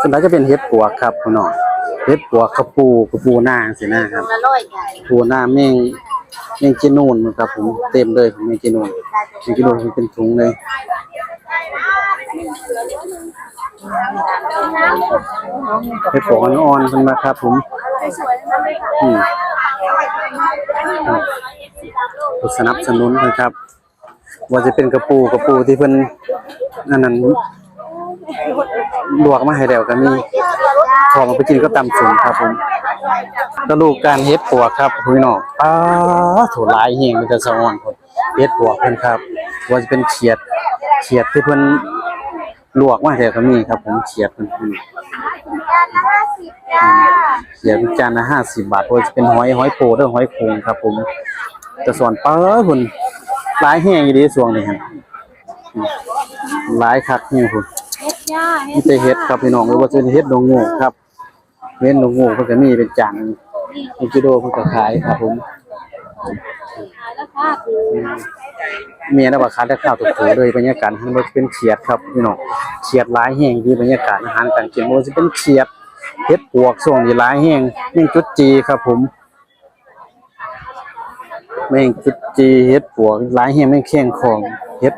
ส่วนใหญ่จะเป็นเห็ดปวกครับพี่น้องเห็ดปวกกระปูกระปูหน้าสินะครับละร้อยไงปูหน้าแม่งแม่งจีนูนครับ ผมเต็มเลยแม่งจีนูนแม่งจีนูนเป็นถุงเลยเห็ดปวกอ่อนๆขึ้นมาครับ ผมสนับสนุนนะครับ ว่าจะเป็นกระปูกระปูที่เพิ่นอันนั้น ลวกมาให้แล้วก็มีพอมาไปกินก็ตำสูงครับผมกระลูกการเฮ็ดปวกครับพี่น้องอ้าถหลายแฮงมันจะสะอ่อนคนเฮ็ดปวกเพิ่นครับว่าจะเป็นเขียดเขียดที่เพิ่นลวกมาให้แล้วก็มีครับ ผมเขียดเพิ่นอืมเขียดจานละ50บบาทว่าจะเป็นหอยหอยโปเด้อหอยโขงครับ ผมจะสอนเป้าเพิ่นหลายแฮงอยู่เดีช่วงนี้ครับหลายคักแฮงพุ่น ย่าเฮ็มีดแต่เห็ดครับพี่น้องไม่ว่าจะเป็นเห็ดดงงูครับเว้นดงงูเพิ่นก็มีเป็นจานมีกิโลเพิ่นก็ขายครับผมแล้วค่ะคือเมียนะว่าขายได้ข้าวถูกๆเลยบรรยากาศมันบ่เป็นเขียดครับพี่น้องเขียดหลายแห้งดีบรรยากาศอาหารการกินบ่ว่าสิเป็นเขียดเห็ดปวกช่วงนี้หลายแห้งแมงจุดจีครับผมแมงจุดจีเห็ดปวกหลายแห้งแมงแข้งของเห็ด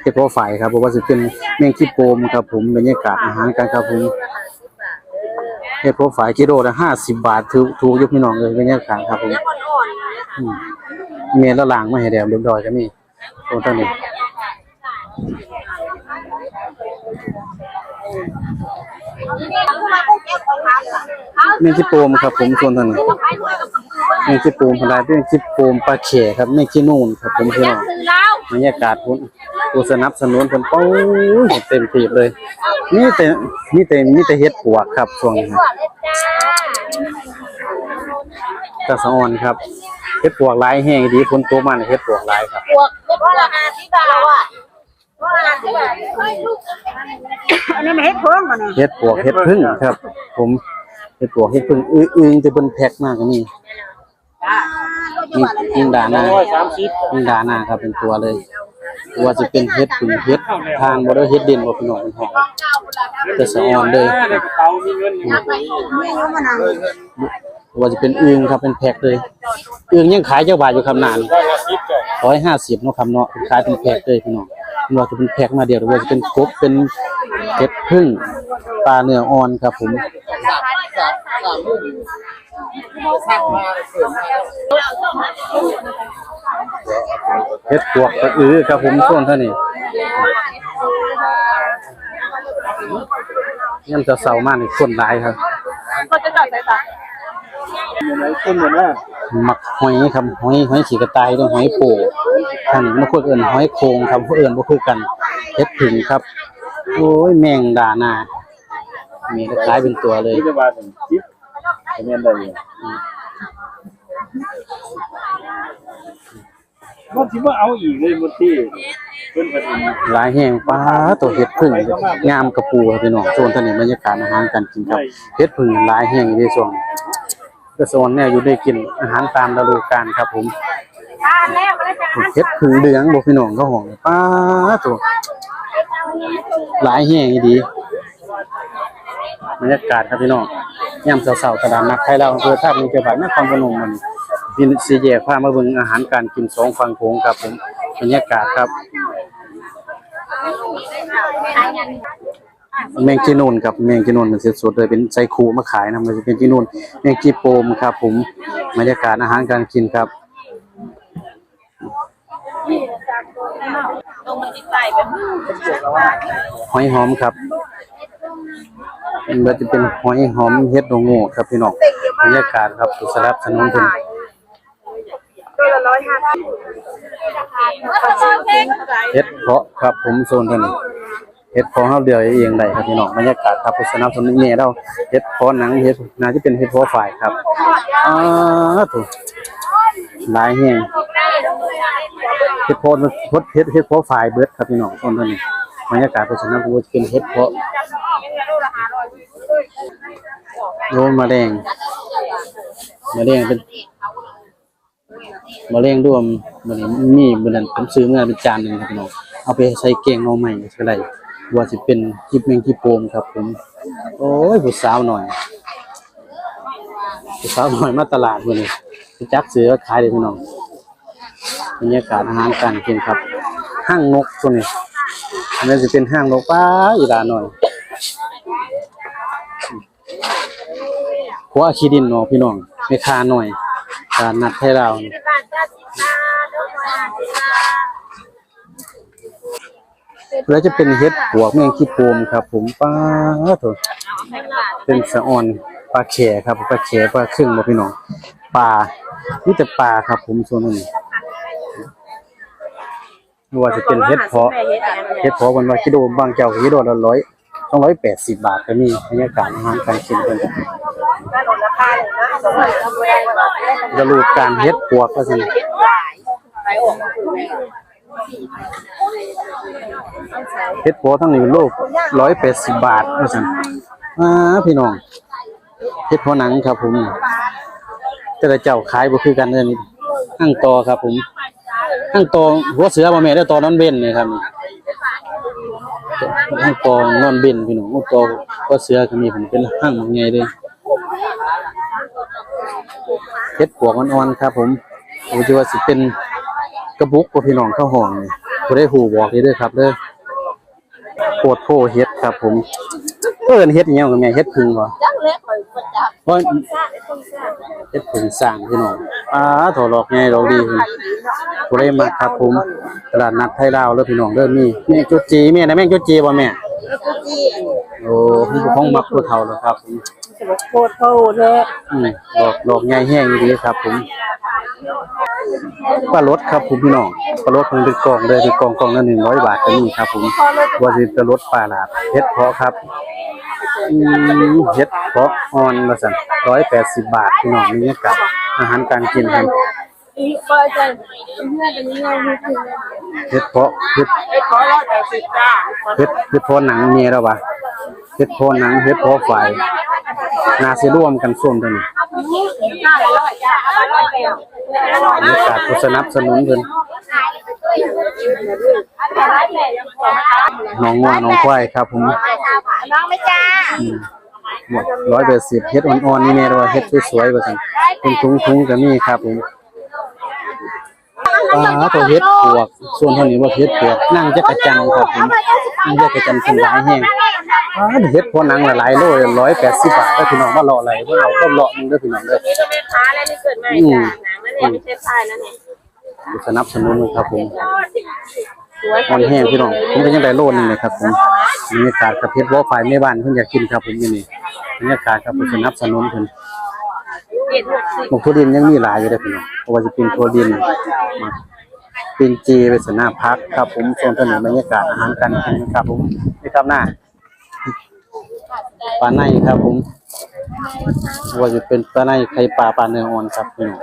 เห็ดพอไฟครับบ่ว่าสิเป็นแมงขี้โปมครับผมบรรยากาศอาหารกันครับผมเฮ็ดโปรไฟล์กิโลละห้าสิบบาทถูกถูกยุพี่น้องเลยบรรยากาศครับผมเมียละลางมาให้แล้วเรียบร้อยก็มีโอ้ตอนนี้เมียจิโปมครับผมส่วนตอนนี้เมียจิโปมพลายเป็นจิโปมปลาเข่ครับเมียจินูนครับผมพี่น้องบรรยากาศพุ่น ผู้สนับสนุนเพิ่นเป้าเต็มที่เลยนี่แต่นี่แต่นี่แต่เฮ็ดปวกครับช่วงนี้ครับกระสะออนครับเฮ็ดปวกหลายแห้งดีฝนตกมาเนี่ยเฮ็ดปวกหลายครับบวกลบราคาที่บาทอะราคาที่บาทอันนี้มันเฮ็ดเพิ่มมาเนี่ยเฮ็ดปวกเฮ็ดพึ่งครับ ผมเฮ็ดปวกเฮ็ดพึ่งอื้ออึงจะเพิ่นแพ็คมากก็มีมียิงดาหน้ายิงดาหน้าครับเป็นตัวเลย ว่าจะเป็นเฮ็ดพึ่งเฮ็ดทานบ่ได้เฮ็ดดินบ่พี่น้องเป็นห้องกระสะออนเลยในกระเป๋ามีเงินอยู่ไม่รู้มันอะไรว่าจะเป็นอึงครับเป็นแพ็คเลยอึงยังขายเจ้าบาทอยู่คำนานร้อยละสิบจ้ะร้อยห้าสิบเนาะครับเนาะขายเป็นแพ็คเลยพี่น้องไม่ว่าจะเป็นแพ็คมาเดียวหรือว่าจะเป็นกบเป็นเห็ดพึ่งปลาเนื้ออ่อนครับผม เห็ดปวกกระอือครับผมส่วนเท่านี้ยังจะเศร้ามากในคนหลายครับเขาจะจอดสายตาอยู่ไหนคนเหมือนว่าหมักหอยครับหอยหอยขี่กระต่ายด้วยหอยโป่ทางนี้มันควรเอิ้นหอยโคงครับผู้เอิ้นบ่คือกันเฮ็ดผึ่งครับ โอ้ยแมงดาหน้ามีคล้ายเป็นตัวเลย เมียนได้อยู่มันที่ว่าเอาอีกเลยมันที่เพิ่นเป็นหลายแห้งป้าตัวเฮ็ดผึ่งงามกระปูครับพี่น้องโซนทางนี้บรรยากาศอาหารการกินครับเฮ็ดผึ่งหลายแห้งในส่วนก็โซนเนี่ยอยู่ได้กินอาหารตามฤดูกาลครับผมทานแล้วก็ได้จ้ะเฮ็ดผึ่งเหลืองบ่พี่น้องเขาห้องป้าตัวหลายแห้งอีดีบรรยากาศครับพี่น้อง ย่ำเสาๆตลาดนัดไทยเราวอำเภอท่ามีจังหวัดนครพนมมันพี่ซีแยกพามาเบิ่งอาหารการกินสองฝั่งโขงครับผมบรรยากาศครับแมงจีนูนครับแมงจีนูนมันสดๆเลยเป็นไซคูมาขายนะมันจะเป็นจีนูนแมงจีโปมครับ ผมบรรยากาศอาหารการกินครับตรงมันจิตใจแบบหอยหอมครับ มันจะเป็นหอยหอมเฮ็ดโดโง่ครับพี่น้องบรรยากาศครับสลับสนุนเพิ่นตัวละร้อยห้าสิบเฮ็ดเพาะครับผมโซนเท่านี้เฮ็ดเพาะเฮาเดียวเองได้ครับพี่น้องบรรยากาศครับสนับสนุนแม่เราเฮ็ดเพาะหนังเฮ็ดน่าจะเป็นเฮ็ดเพาะฝ่ายครับอ้าถูกหลายแฮงเฮ็ดเพาะพดเฮ็ดเฮ็ดเพาะฝ่ายเบิดครับพี่น้องโซนเท่านี้ บรรยากาศสนับสนุนเป็นเฮ็ดเพาะโรยมะแดงมะแดงเป็นมะแรงรวมมื้อนี้มีมื้อนั้นผมซื้อมาเป็นจานหนึงครับพี่น้องเอาไปใส่แกงเอาใหม่ก็ได้ว่าสิเป็นคลิปแมงคลิปโปมครับ ผม โอ้ยผู้สาวหน่อยผู้สาวหน่อยมาตลาดมื้อนี้ไปจักซื้อขายเด้อพี่น้องบรรยากาศอาหารการกินครับห้างนกตัวนี้อั นนี้จะเป็นห้างนกป้าอีลาหน่อยหัวขี้ดินเนาะพี่น้องไม่คาหน่อยการนัดให้เราแล้วจะเป็นเห็ดปวกแมงขี้โปมครับ ผมป้าโถเป็นสะออนปลาแขครับปลาแขปลาครึ่งบ่พี่น้องปลานี่แต่ปลาครับ ผมส่วนนี้ ไม่ว่าจะเป็นเห็ดเพาะเฮ็ดพอวันว่ากิโลบางเจ้ากิโลละร้อยสองร้อยแปดสิบบาทก็มีบรรยากาศอาหารการกินเป็นจะรูปการเฮ็ดปวกก็สิเฮ็ดปวกทั้งนี้โลกร้อยแปดสิบบาทก็สิอ่าพี่น้องเฮ็ดพอหนังครับผมแต่ละเจ้าขายบ่คือกันเด้อนี่ห้างตอครับผม ห้างตอหัวเสือบ่แม่นเด้อตอนนั้นเว้นนี่ครับนี่ห้างกองนอนเบ็นพี่น้องห้างกองก็เสือก็มีผมเป็นห้างใหญ่เลยเฮ็ดปวกอ่อนๆครับ ผมผมจะว่าสิเป็นกระบุกบ่พี่น้องเข้าห้องนี่บ่ได้ฮู้บอกเลยเด้อครับเด้อโคตรโพเฮ็ดครับ ผม เอิ้นเฮ็ดอีหยังก็แม่เฮ็ดพึ่งบ่จังเล็กข่อยประจับเพราะชาติต้นชาติเฮ็ดพึ่งสร้างพี่น้อง อ่าถอดดอกใหญ่ดอกดีพุ่นบ่ได้มาครับผมตลาดนัดไทยลาวเด้อพี่น้องเด้อมีแม่งจุดจีแม่นะแม่งจุดจีบ่แม่แล้วก็จี้โอ้พี่ของมักผู้เฒ่าแล้วครับผมโคตรโคตรเลยอืมดอกดอกใหญ่แห้งดีครับผมปลารสครับผมพี่น้องปลารสมันเป็นกล่องเลยเป็นกล่องกล่องละหนึ่งร้อยบาทก็มีครับผมว่าสิปลารสปลาหลาดเฮ็ดเพาะครับอืม เฮ็ดเพาะอ่อนว่าซั่นร้อยแปดสิบบาทพี่น้องนี่กับอาหารการกินครับอีกก็จะเพื่อนจะมีเงินมีถึงเฮ็ดเพาะเฮ็ดไอ้ขอร้อยแปดสิบจ้าเฮ็ดเฮ็ดเพาะหนังเมียแล้ววะ เฮ็ดเพาะหนังเฮ็ดเพาะไฟน่าสิร่วมกันส้มตัวนี้ห้าร้อยจ้าห้าร้อยเดียวบรรยากาศผู้สนับสนุนเพิ่นน้องงัวน้องควายครับผมน้องไหมจ้าหมดร้อยแปดสิบเฮ็ดอ่อนๆนี่แม่ว่าเฮ็ดสวยๆว่าซั่นเป็นทุงๆก็มีครับผมปลาตัวเฮ็ดปวก ส่วนเท่านี้ว่าเฮ็ดปวกนั่งจักรจันทร์ครับผมนั่งจักรจันทร์สบายแฮงปลา เฮ็ดพอหนังละหลายโล180บาทก็พี่น้องมาเลาะอะไรบ่เอาก็เลาะมึงเด้อพี่น้องเด้อนี่ก็แม่ค้าแล้วนี่เกิดมาจ้าหนังนั่นเนี่ยไม่ใช่ทรายนั่นเนี่ยสนับสนุนครับผมสวยอ่อนแห้งพี่น้องผมก็ยังได้โลนึงเลยครับผมบรรยากาศกับเฮ็ดบ่ฝ่ายแม่บ้านเพิ่นอยากกินครับผมอยู่นี่บรรยากาศครับผมสนับสนุนเพิ่นเจ็ดหกสิบหมกทั่วดินยังมีหลายอยู่เด้อพี่น้องเพราะว่าจะเป็นทั่วดินมาเป็นจีไปสนาพักครับผมโซนถนนบรรยากาศอาหารการกินครับผมนี่ครับหน้า ปลาในครับ ผมว่าจะเป็นปลาในไข่ปลาปลาเนื้ออ่อนครับพี่น้อง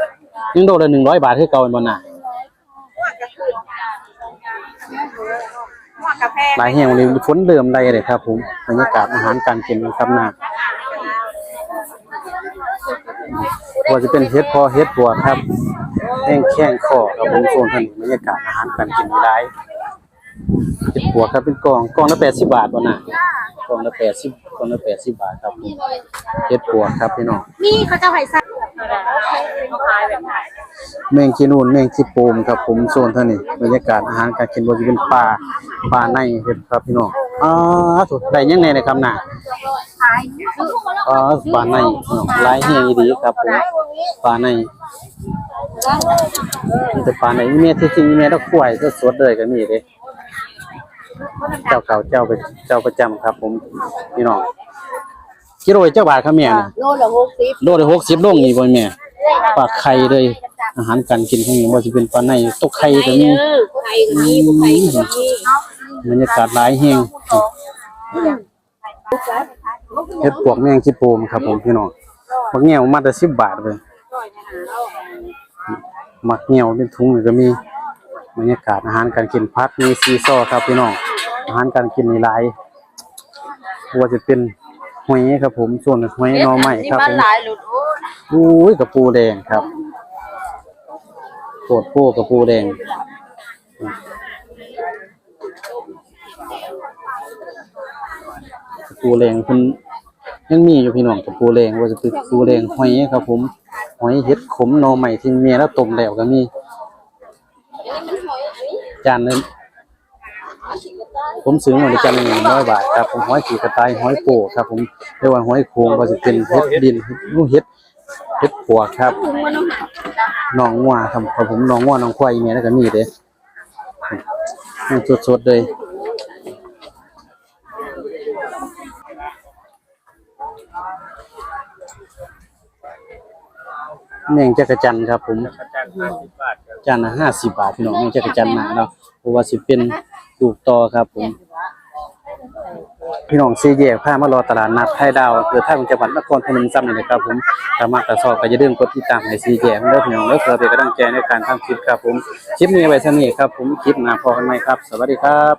ยังโดนละหนึ่งร้อยบาทให้เก่าเป็นบนหนาหลายแห่งวันนี้ฝนเดิมใดเลยครับ ผมบรรยากาศอาหารการกินครับหน้าว่าจะเป็นเฮ็ดพอเฮ็ดบัวครับแห้งแข้งคอครับผมโซนถนนบรรยากาศอาหารการกินมีได้เห็ดปัวครับเป็นกองกองละแปดสิบบาทบ่น่ะ กล่องละแปดสิบกล่องละแปดสิบบาทครับผมเห็ดปัวครับพี่น้องนี่เขาจะให้สั่งเขาขายแบบไหนแมงจีนูนแมงจีโปมครับผมโซนเท่านี้บรรยากาศอาหารการกินบ่จะเป็นปลาปลาในเห็ดครับพี่น้องอ่าถูกได้ยังไงนะครับน่ะขายอ่าปลาในพี่น้องหลายแห่งอีดีครับผมปลาในมีแต่ปลาในอีเมียที่จริงอีเมียต้องกล้วยสดๆเลยก็มีเด้ เจ้าเก่าเจ้าเป็นเจ้าประจำครับ ผมพี่น้องกิโลเจ้าบาทครับแม่น่ะโลละหกสิบโลละหกสิบโลนี่บ่แม่ปลาไข่เลย อาหารการกินของนี้บ่สิเป็นปลาในตกไข่ก็มีไข่ก็มีไข่ก็มีบรรยากาศหลายแฮงเฮ็ดปวกแมงขี้โปมครับ ผมพี่น้องมักแง่วมาแต่10บาทเลยมักแง่วเป็นถุงนี่ก็มี บรรยากาศอาหารการกินพักมีซีซอครับพี่น้องอาหารการกินนี่หลายว่าจะเป็นหอยครับผมส่วนหอยหน่อไม้ครับผมหลายหลุดโอ้อุ้ยกระปูแดงครับโปวดโป้กระปูแดงปูแรงเพิ่นยังมีอยู่พี่น้องกับปูแรงว่าจะเป็นปูแรงหอยครับผมหอยเห็ดขมหน่อใหม่ที่เมียแล้วต้มแล้วก็มี จานนึงผมซื้อมาในจานหนึ่ง100บาทครับผมห้อยขีกระต่ายห้อยโป่ครับ ผมเรียกว่าห้อยโขงว่าจะเป็นเห็ดดินลูกเห็ดเห็ดปวครับหนองงัวครับครับผมหนองงัวหนองควายเมียแล้วก็มีเด้สดๆเลยแมงจักรจันครับผมอาจารย์ห้าสิบบาทครับ จานละห้าสิบบาทพี่น้องแมงจักรจันทร์หนาเนาะเพราะว่าสิเป็นลูกต่อครับผมพี่น้องซีแยกพามารอตลาดนัดไทยดาวเกิดทางจังหวัดนครพนมซ้ำนี่นะครับผมถ้ามักกระสอบก็อย่าลืมกดติดตามให้ซีแยกเด้อพี่น้องเด้อเพื่อเป็นกำลังใจในการทำคลิปครับผมคลิปนี้ไว้เท่านี้ครับผมคลิปหน้าพอกันไหมครับ สวัสดีครับ